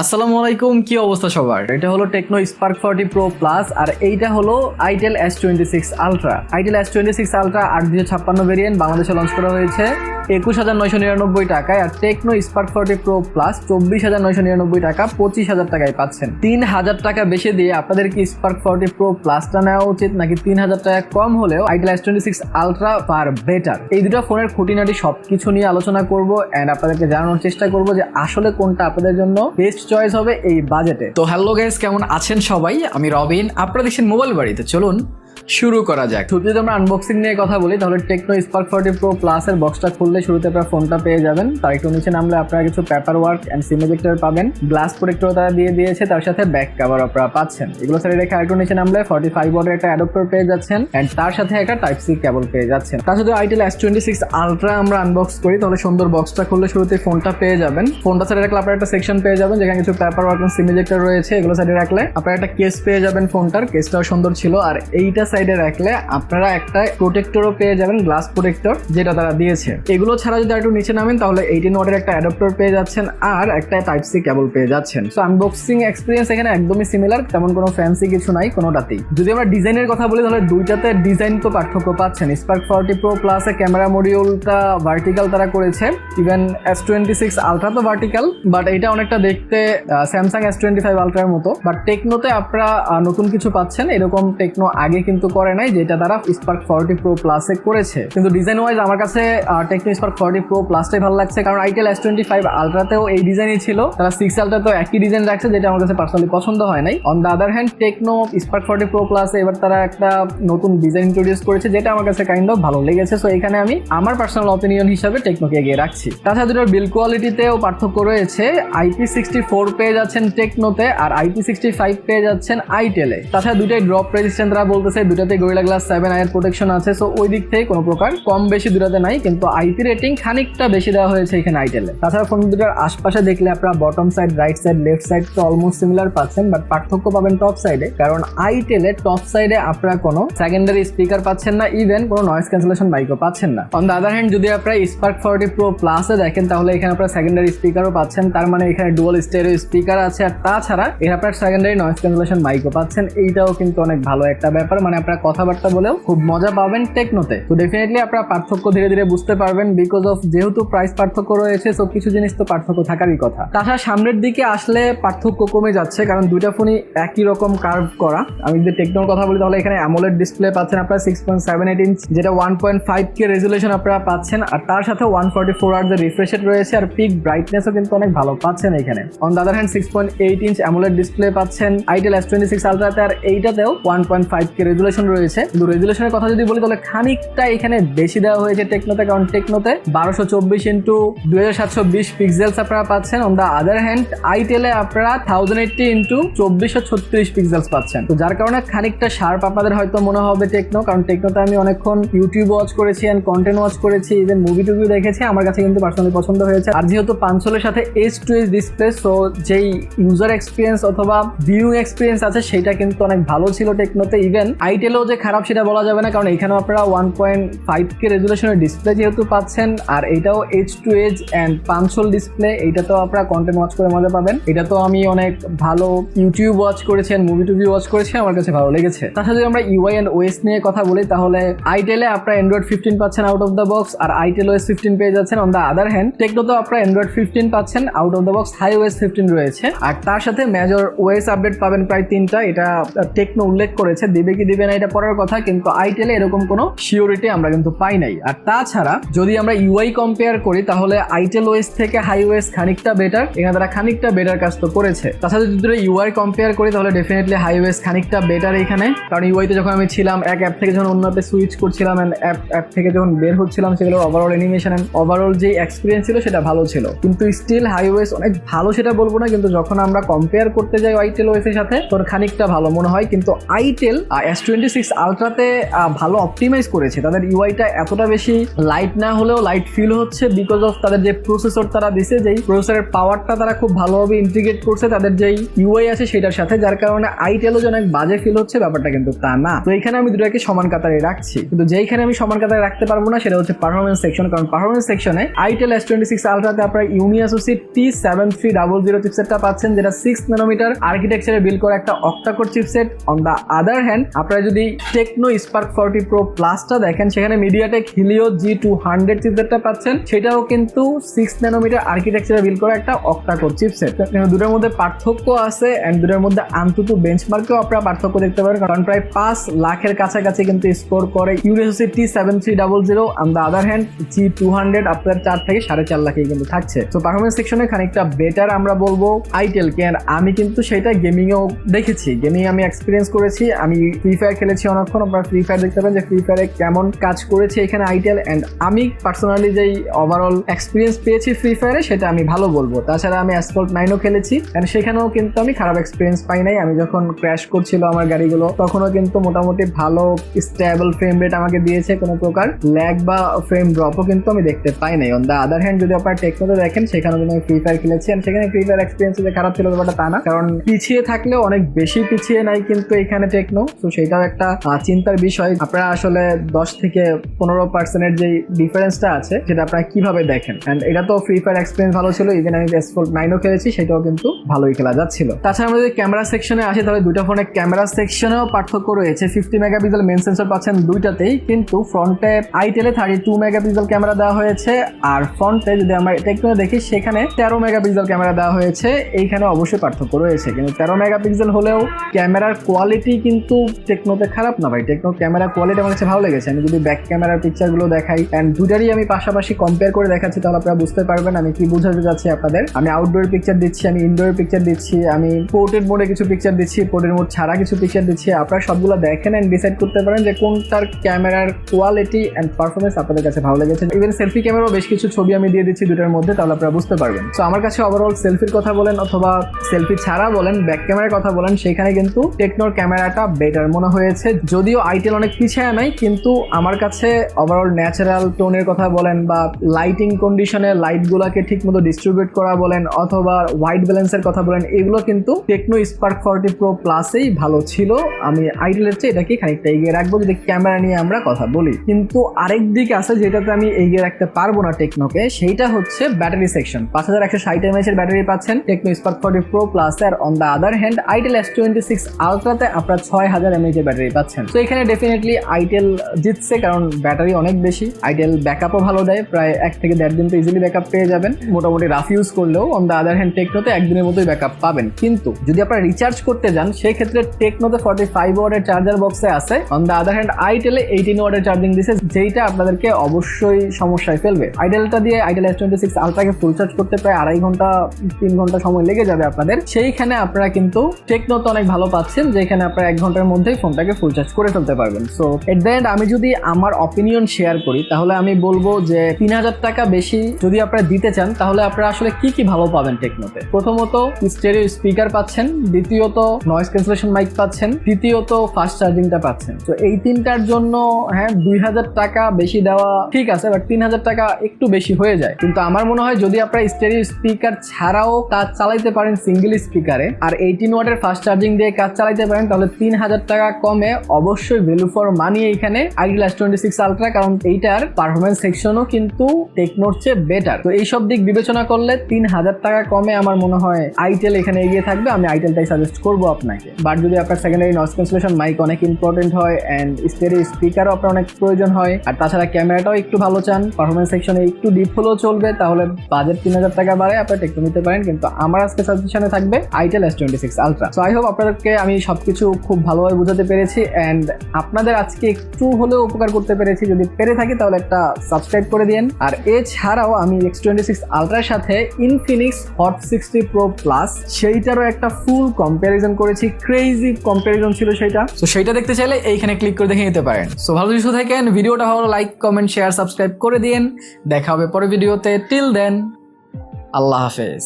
আসসালামু আলাইকুম, কি অবস্থা সবার? এটা হলো Tecno Spark forty pro plus আর এইটা হলো itel S twenty six ultra itel S twenty six ultra আট দুশো ছাপ্পান্ন ভেরিয়েন্ট বাংলাদেশে লঞ্চ করা হয়েছে। একুশ হাজার নয়শো নিরানব্বই টাকায় আর Tecno Spark forty pro plus চব্বিশ হাজার নয়শো নিরানব্বই টাকা পঁচিশ হাজার টাকায় পাচ্ছেন। তিন হাজার টাকা বেশি দিয়ে আপনাদের কি স্পার্ক ফর্টি প্রো প্লাসটা নেওয়া উচিত, নাকি তিন হাজার টাকা কম হলেও itel S twenty six ultra পার বেটার এই দুটো ফোনের খুঁটিনাটি সব কিছু নিয়ে আলোচনা করব অ্যান্ড আপনাদেরকে জানানোর চেষ্টা করব যে আসলে কোনটা আপনাদের জন্য বেস্ট চয়েস হবে এই বাজেটে তো হ্যালো গাইস কেমন আছেন সবাই? আমি রবিন আপনারা দেখছেন মোবাইল বাড়িতে। চলুন শুরু করা যাক। শুরুতে যদি আমরা আনবক্সিং নিয়ে কথা বলি, তাহলে টেকনো স্পার্ক ফর্টি প্রো প্লাসের বক্সটা খুললে শুরুতে আপনারা ফোনটা পেয়ে যাবেন। তার একটু নিচে নামলে আপনারা কিছু পেপার ওয়ার্ক অ্যান্ড সিমেজেক্টর পাবেন। গ্লাস প্রোটেক্টর তারা দিয়ে দিয়েছে, তার সাথে ব্যাক কভার আপনারা পাচ্ছেন। এগুলো সাথে রেখে আরেকটু নিচে নামলে ফর্টি ফাইভ ওয়াটের একটা অ্যাডপ্টার পেয়ে যাচ্ছেন অ্যান্ড তার সাথে একটা টাইপ সি কেবল পেয়ে যাচ্ছেন। তার সাথে itel S twenty six ultra আমরা আনবক্স করি, তাহলে সুন্দর বক্সটা খুললে শুরুতে ফোনটা পেয়ে যাবেন। ফোনটা সাইডে রাখলে আপনারা একটা সেকশন পেয়ে যাবেন, যেখানে কিছু পেপার ওয়ার্ক অ্যান্ড সিমেজেক্টর রয়েছে। এগুলো সাইডে রাখলে আপনারা একটা কেস পেয়ে যাবেন ফোনটার কেসটাও সুন্দর ছিল, আর এইটা সাইডে রাখলে আপনারা একটা প্রোটেক্টরও পেয়ে যাবেন গ্লাস প্রোটেক্টর যেটা তারা দিয়েছে। এগুলো ছাড়া যদি একটু নিচে নামেন, তাহলে এইটিন ওয়াটের একটা অ্যাডাপ্টর পেয়ে যাচ্ছেন আর একটা টাইপ সি কেবল পেয়ে যাচ্ছেন। সো আনবক্সিং এক্সপিরিয়েন্স এখানে একদমই সিমিলার তেমন কোনো ফ্যান্সি কিছু নাই কোনোটাতেই। যদি আমরা ডিজাইনের কথা বলি, তাহলে দুইটাতে ডিজাইন তো পার্থক্য পাচ্ছেন। স্পার্ক ফর্টি প্রো প্লাসে ক্যামেরা মডিউলটা ভার্টিক্যাল তারা করেছে। Even S twenty six ultra তো ভার্টিক্যাল বাট এটা অনেকটা দেখতে স্যামসাং এস টোয়েন্টি ফাইভ আলট্রার মতো। বাট টেকনোতে আপনারা নতুন কিছু পাচ্ছেন। এরকম টেকনো আগে কিন্তু করে নাই, যেটা তারা স্পার্ক ফর্টি প্রো প্লাসে করেছে। কিন্তু ডিজাইন ওয়াইজ আমার কাছে টেকনো স্পার্ক ফর্টি প্রো প্লাসটাই ভালো লাগছে, কারণ আইটেল এস টোয়েন্টি ফাইভ আলট্রাতেও এই ডিজাইনই ছিল। তারা সিক্স আলট্রাতেও একই ডিজাইন রাখছে, যেটা আমার কাছে পার্সোনালি পছন্দ হয় নাই। On the other hand Tecno Spark forty pro প্লাসে এবার তারা একটা নতুন ডিজাইন ইন্ট্রোডিউস করেছে, যেটা আমার কাছে কাইন্ড অফ ভালো লেগেছে। সো এখানে আমি আমার পার্সোনাল অপিনিয়ন হিসাবে টেকনোকে এগিয়ে রাখছি। তাছাড়া দুটোর বিল কোয়ালিটিতেও পার্থক্য রয়েছে। আইপি সিক্সটি ফোর পেয়ে যাচ্ছেন টেকনোতে আর আইপি সিক্সটি ফাইভ পেয়ে যাচ্ছেন আইটেলে তাছাড়া দুটাই ড্রপ রেজিস্ট্যান্ট তারা বলতেছে দুটাতে গরিলা গ্লাস সেভেন আয়ের প্রোটেকশন আছে সো ওই দিক থেকে কোনো প্রকার কম বেশি দুটাতে নাই, কিন্তু আইপি রেটিং খানিকটা বেশি দেওয়া হয়েছে এখানে আইটেলে তাছাড়া ফোন দুটার আশপাশে দেখলে আপনারা bottom side right side left side তো অলমোস্ট সিমিলার পাচ্ছেন বাট পার্থক্য পাবেন টপ সাইডে কারণ আইটেলে টপ সাইডে আপনারা কোনো সেকেন্ডারি স্পিকার পাচ্ছেন না ইভেন কোনো নয়েজ ক্যান্সেলেশন মাইকও পাচ্ছেন না। অন দ্য আদার হ্যান্ড যদি আপনারা স্পার্ক ফর্টি প্রো প্লাসে দেখেন, তাহলে এখানে আপনারা সেকেন্ডারি স্পিকারও পাচ্ছেন, তার মানে এখানে ডুয়াল স্টেরিও স্পিকার আছে, আর তাছাড়া এখানে আপনার সেকেন্ডারি নয়েজ ক্যান্সেলেশন মাইকও পাচ্ছেন, এইটাও কিন্তু অনেক ভালো একটা ব্যাপার মানে আপনারা কথাবার্তা বলেও খুব মজা পাবেন টেকনোতে তো ডেফিনেটলি আপনারা পার্থক্য ধীরে ধীরে বুঝতে পারবেন বিকজ অফ যেহেতু প্রাইস পার্থক্য রয়েছে সো কিছু জিনিস তো পার্থক্য থাকারই কথা। তাছাড়া সামনের দিকে আসলে পার্থক্য কমে যাচ্ছে, কারণ দুইটা ফোনই একই রকম কার্ভ করা। আমি যদি টেকনোর কথা বলি, তাহলে এখানে অ্যামোলেড ডিসপ্লে পাচ্ছেন আপনারা six point seven eight inch যেটা one point five K resolution আপনারা পাচ্ছেন। আর তার সাথে ওয়ান ফর্টি ফোর আর যে রিফ্রেশ রয়েছে, আর পিক ব্রাইটনেসও কিন্তু অনেক ভালো পাচ্ছেন এখানে। On the other hand six point eight inch AMOLED display পাচ্ছেন আইটেল এস টোয়েন্টি সিক্স আলট্রাতে আর এইটাতেও one point five K resolution রয়েছে। কিন্তু রেজুলেশনের কথা যদি বলি, তাহলে খানিকটা এখানে বেশি দেওয়া হয়েছে টেকনোতে কারণ টেকনোতে বারোশো চব্বিশ ইন্টু দুই হাজার সাতশো বিশ পিক্সেলস আপনারা পাচ্ছেন। অন দ্য আদার হ্যান্ড আইটেলে আপনারা থাউজেন্ড এইটটি ইন্টু চব্বিশশো ছত্রিশ পিক্সেলস পাচ্ছেন। তো যার কারণে খানিকটা শার্প আপনাদের হয়তো মনে হবে টেকনো কারণ টেকনোতে আমি অনেকক্ষণ ইউটিউব ওয়াচ করেছি অ্যান্ড কন্টেন্ট ওয়াচ করেছি ইভেন মুভি টুভি দেখেছি। আমার কাছে কিন্তু পার্সোনালি পছন্দ হয়েছে। আর যেহেতু পাঁচশোলের সাথে এইচ টু এইচ ডিসপ্লে সো যেই ইউজার এক্সপিরিয়েন্স অথবা ভিউ এক্সপিরিয়েন্স আছে, সেটা কিন্তু অনেক ভালো ছিল টেকনোতে ইভেন আইটেলও যে খারাপ সেটা বলা যাবে না, কারণ এখানেও আপনারা ওয়ান পয়েন্ট ফাইভ কে রেজুলেশনের ডিসপ্লে যেহেতু পাচ্ছেন, আর এটাও এইচ টু এইচ অ্যান্ড পাঁচশোল ডিসপ্লে এইটাতেও আপনারা কন্টেন্ট ওয়াচ করে মজা পাবেন। এটা তো আমি অনেক ভালো ইউটিউব ওয়াচ করেছি মুভি টুভি ওয়াচ করেছি, আমার কাছে ভালো লেগেছে। সাথে যদি আমরা ইউআই অ্যান্ড ওএস নিয়ে কথা বলি, তাহলে আইটেলে আপনারা অ্যান্ড্রয়েড ফিফটিন পাচ্ছেন আউট অফ দ্য বক্স আর আইটেল ওএস ফিফটিন পেয়ে যাচ্ছেন অন দ্য আদার হ্যান্ড টেকনোতেও আপনারা অ্যান্ড্রয়েড ফিফটিন পাচ্ছেন out of the box Hi OS fifteen রয়েছে। আর তার সাথে মেজর ওএস আপডেট পাবেন প্রায় তিনটা, এটা টেকনো উল্লেখ করেছে, দেবে কি দিবে না, এটা পরের কথা, কিন্তু আইটেলে এরকম কোনো শিওরিটি আমরা কিন্তু পাই নাই। আর তাছাড়া, যদি আমরা ইউআই কম্পেয়ার করি, তাহলে আইটেল ওএস থেকে হাই ওএস খানিকটা বেটার এখানে তারা খানিকটা বেটার কাজ তো করেছে। তাছাড়া যদি ইউআই কম্পেয়ার করি, তাহলে ডেফিনেটলি হাই ওএস খানিকটা বেটার এখানে। কারণ ইউআই ইউআইতে যখন আমি ছিলাম, এক অ্যাপ থেকে যখন অন্য অ্যাপে সুইচ করছিলাম অ্যাপ অ্যাপ থেকে যখন বের হচ্ছিলাম সেগুলোর ওভারঅল অ্যানিমেশন অ্যান্ড ওভারঅল যে এক্সপিরিয়েন্স ছিল, সেটা ভালো ছিল। কিন্তু স্টিল হাই ওএস অনেক ভালো সেটা বলব না, কিন্তু যখন আমরা কম্পেয়ার করতে যাই আইটেল ওএস এর সাথে তোর খানিকটা ভালো মনে হয়। কিন্তু আইটেল এস টোয়েন্টি সিক্স আলট্রাতে ভালো অপটিমাইজ করেছে। তাদের ইউআইটা এতটা বেশি লাইট না হলেও লাইট ফিল হচ্ছে বিকজ অফ তাদের যে প্রসেসর তারা দিছে, যেই প্রসেসরের পাওয়ারটা তারা খুব ভালোভাবে ইন্টিগ্রেট করছে, তাদের যেই ইউআই আছে সেটার সাথে, যার কারণে আইটেলও যে অনেক বাজে ফিল হচ্ছে, ব্যাপারটা কিন্তু তা না। তো এখানে আমি দুটাকে সমান কাতারে রাখছি। কিন্তু যেইখানে আমি সমান কাতারে রাখতে পারব না, সেটা হচ্ছে পারফরমেন্স সেকশন কারণ পারফরমেন্স সেকশনে আইটেল এস টোয়েন্টি সিক্স আলট্রাতে আপনারা Unisoc T seven three double zero চিপসেটটা পাচ্ছেন, যেটা সিক্স নানোমিটার আর্কিটেকচারে বিল করা একটা octa core chipset on the other hand আপনারা যদি টেকনো স্পার্ক ফর্টি প্রো প্লাসটা দেখেন, সেখানে MediaTek Helio G two hundred চিপসেটটা পাচ্ছেন। সেটাও কিন্তু সিক্স নানোমিটার আর্কিটেকচারে বিল করা একটা অক্টাকোর চিপসেট দুটোর মধ্যে পার্থক্য আছে অ্যান্ড দুটোর মধ্যে আন্তত বেঞ্চমার্কেও আপনারা পার্থক্য দেখতে পারেন কারণ প্রায় পাঁচ লাখের কাছাকাছি কিন্তু স্কোর করে university T seven three double zero on the other hand G two hundred আপনার চার থেকে সাড়ে চার লাখে কিন্তু থাকছে। তো পারফরমেন্স সেকশনে খানিকটা বেটার আমরা বলব আইটেল কে। আমি কিন্তু সেটা গেমিংয়েও দেখেছি। গেমিং আমি এক্সপিরিয়েন্স করেছি, আমি ফ্রি ফায়ার খেলেছি অনেকক্ষণ। আপনারা ফ্রি ফায়ার দেখতে পাবেন যে ফ্রি ফায়ারে কেমন কাজ করেছে এখানে আইটেল অ্যান্ড আমি পার্সোনালি যেই ওভারঅল এক্সপিরিয়েন্স পেয়েছি ফ্রি ফায়ারে সেটা আমি ভালো বলব। তাছাড়া আমি অ্যাসফল্ট নাইনও খেলেছি। অ্যান্ড সেখানেও কিন্তু আমি খারাপ এক্সপিরিয়েন্স পাই নাই। আমি যখন ক্র্যাশ করছিল আমার গাড়িগুলো, তখনও কিন্তু মোটামুটি ভালো স্টেবল ফ্রেম রেট আমাকে দিয়েছে কোনো প্রকার ল্যাগ বা ফ্রেম ড্রপও কিন্তু আমি দেখতে পাই নাই। অন দ্য আদার হ্যান্ড যদি আপনার টেকনোতে দেখেন সেখানে কিন্তু আমি ফ্রি ফায়ার খেলেছি। And সেখানে ফ্রি ফায়ার এক্সপিরিয়েন্স যে খারাপ ছিল, ব্যাপারটা তা না। কারণ পিছিয়ে থাকলেও অনেক বেশি পিছিয়ে নাই কিন্তু এখানে টেকনো তো সেটাও একটা চিন্তার বিষয়। আপনারা আসলে দশ থেকে পনেরো পার্সেন্টের যে ডিফারেন্সটা আছে, সেটা আপনারা কীভাবে দেখেন? অ্যান্ড এটা তো ফ্রি ফায়ার এক্সপিরিয়েন্স ভালো ছিল ইভেন আমি এসফোল্ড নাইনও খেলেছি, সেটাও কিন্তু ভালোই খেলা যাচ্ছিল। তাছাড়া আমরা যদি ক্যামেরা সেকশনে আসি, তাহলে দুইটা ফোনের ক্যামেরা সেকশনেও পার্থক্য রয়েছে। ফিফটি মেগাপিক্সেল মেন সেন্সর পাচ্ছেন দুইটাতেই, কিন্তু ফ্রন্টে আইটেলে থার্টি টু মেগাপিক্সেল ক্যামেরা দেওয়া হয়েছে, আর ফ্রন্টে যদি আমরা টেকনো দেখি, সেখানে তেরো মেগাপিক্সেল ক্যামেরা দেওয়া হয়েছে। এইখানে অবশ্যই পার্থক্য রয়েছে, কিন্তু তেরো মেগাপিক্সেল হলেও ক্যামেরার কোয়ালিটি কিন্তু টেকনোতে খারাপ না ভাই টেকনো ক্যামেরা কোয়ালিটি আমার কাছে ভালো লেগেছে। আমি যদি ব্যাক ক্যামেরার পিকচারগুলো দেখাই অ্যান্ড দুটারই আমি পাশাপাশি কম্পেয়ার করে দেখাচ্ছি, তাহলে আপনারা বুঝতে পারবেন, আমি কি বোঝাতে যাচ্ছি আপনাদের। আমি আউটডোর পিকচার দিচ্ছি, আমি ইনডোর পিকচার দিচ্ছি, আমি পোর্টেড মোডে কিছু পিকচার দিচ্ছি পোর্টেড মোড ছাড়া কিছু পিকচার দিচ্ছি। আপনারা সবগুলো দেখেন অ্যান্ড ডিসাইড করতে পারেন যে কোনটার ক্যামেরার কোয়ালিটি অ্যান্ড পারফরমেন্স আপনাদের কাছে ভালো লেগেছে। ইভেন সেলফি ক্যামেরাও বেশ কিছু ছবি আমি দিয়ে দিচ্ছি দুটার মধ্যে, তাহলে আপনারা বুঝতে পারবেন। তো আমার কাছে ওভারঅল সেলফির কথা বলেন অথবা সেলফি ছাড়া বলেন ব্যাক ক্যামেরার কথা বলেন, সেখানে কিন্তু টেকনোর ক্যামেরাটা বেটার মনে হয়েছে। যদিও আইটেল অনেক পিছিয়ে নাই, কিন্তু আমার কাছে ওভারঅল ন্যাচারাল টোনের কথা বলেন বা লাইটিং কন্ডিশনে লাইটগুলোকে ঠিক মতো ডিস্ট্রিবিউট করা বলেন অথবা হোয়াইট ব্যালেন্সের কথা বলেন, এগুলো কিন্তু টেকনো স্পার্ক ফর্টি প্রো প্লাসেই ভালো ছিল। আমি আইটেলের চেয়ে এটাকে খানিকটা এগিয়ে রাখব যদি ক্যামেরা নিয়ে আমরা কথা বলি। কিন্তু আরেক দিক আছে যেটাতে আমি এগিয়ে রাখতে পারব না টেকনোকে সেইটা হচ্ছে ব্যাটারি সেকশন পাঁচ হাজার একশো ষাট এমএচ এর ব্যাটারি পাচ্ছেন Tecno Spark forty pro plus R on the other hand itel S twenty six আলট্রাতে আপনার ছয় হাজার এমএচ এর ব্যাটারি পাচ্ছেন। তো এখানে ডেফিনেটলি আইটেল জিতছে কারণ ব্যাটারি অনেক বেশি। আইটেল ব্যাকআপও ভালো দেয়, প্রায় এক থেকে দেড় দিন তো ইজিলি ব্যাকআপ পেয়ে যাবেন। মোটামুটি রাফ ইউজ করলেও অন দ্য আদার হ্যান্ড টেকনোতে একদিনের মতোই ব্যাকআপ পাবেন। কিন্তু, যদি আপনারা রিচার্জ করতে যান সেই ক্ষেত্রে টেকনোতে ফর্টি ফাইভ ওয়ার্ডের চার্জার বক্সে আছে। অন দ্য আদার হ্যান্ড আইটেলে এইটিন ওয়ার্ডের চার্জিং দিছে, যেইটা আপনাদেরকে অবশ্যই সমস্যায় ফেলবে। আইটেলটা দিয়ে আইটেল এস টোয়েন্টি সিক্স আলট্রাকে ফুল চার্জ করতে প্রায় আড়াই ঘণ্টা, তিন ঘণ্টা সময় লেগে যাবে আপনাদের। সেইখানে আপনারা কিন্তু টেকনোতে অনেক ভালো পাচ্ছেন, যেখানে আপনারা এক ঘণ্টার মধ্যেই ফোনটাকে ফুল চার্জ করে ফেলতে পারবেন। সো এট দ্য এন্ড আমি যদি আমার অপিনিয়ন শেয়ার করি, তাহলে আমি বলব যে তিন হাজার টাকা বেশি যদি আপনারা দিতে চান, তাহলে আপনারা আসলে কি কি ভালো পাবেন টেকনোতে প্রথমত স্টেরিও স্পিকার পাচ্ছেন, দ্বিতীয়ত নয়েজ ক্যান্সেলেশন মাইক পাচ্ছেন, তৃতীয়ত ফাস্ট চার্জিংটা পাচ্ছেন। তো এই তিনটার জন্য হ্যাঁ দুই হাজার টাকা বেশি দেওয়া ঠিক আছে বাট তিন হাজার টাকা একটু বেশি হয়ে যায়। কিন্তু আমার মনে হয় যদি আপনারা স্টেরিও স্পিকার ছাড়াও কাজ চালাইতে পারেন সিঙ্গেল স্পিকারে আর এইটিন ওয়াটের ফাস্ট চার্জিং দিয়ে কাজ চালাইতে পারেন, তাহলে তিন হাজার টাকা কমে অবশ্যই ভ্যালু ফর মানি এইখানে itel S twenty six ultra কারণ এইটার পারফরমেন্স সেকশনও কিন্তু টেকনোর চেয়ে বেটার তো এইসব দিক বিবেচনা করলে তিন হাজার টাকা কমে আমার মনে হয় আইটেল এখানে এগিয়ে থাকবে। আমি আইটেলটাই সাজেস্ট করব আপনাকে। বাট যদি আপনার সেকেন্ডারি নয়েজ ক্যান্সেলেশন মাইক অনেক ইম্পর্টেন্ট হয় অ্যান্ড স্টেরিও স্পিকারও আপনার অনেক প্রয়োজন হয়, আর তাছাড়া ক্যামেরাটাও একটু ভালো চান পারফরমেন্স সেকশনে একটু ডিপ হলেও চলবে, তাহলে বাজেট তিন হাজার টাকা বাড়ে আপনার টেকনো নিতে পারেন। কিন্তু আমার আজকে সাজেশনে থাকবে itel S twenty six ultra so I hope আপনাদেরকে আমি সবকিছু খুব ভালোভাবে বোঝাতে পেরেছি অ্যান্ড আপনাদের আজকে একটু হলেও উপকার করতে পেরেছি। যদি পেরে থাকি তাহলে একটা সাবস্ক্রাইব করে দিন আর এছাড়াও আমি এক্স টোয়েন্টি সিক্স আলট্রার সাথে Infinix hot sixty pro plus সেইটারও একটা ফুল কম্প্যারিজন করেছি। ক্রেজি কম্প্যারিজন ছিল সেটা তো সেইটা দেখতে চাইলে এইখানে ক্লিক করে দেখে নিতে পারেন। সো ভালো কিছু থাকেন। ভিডিওটা ভালো লাইক কমেন্ট শেয়ার সাবস্ক্রাইব করে দিন দেখা হবে পরে ভিডিওতে। টিল দেন আল্লাহ হাফেজ।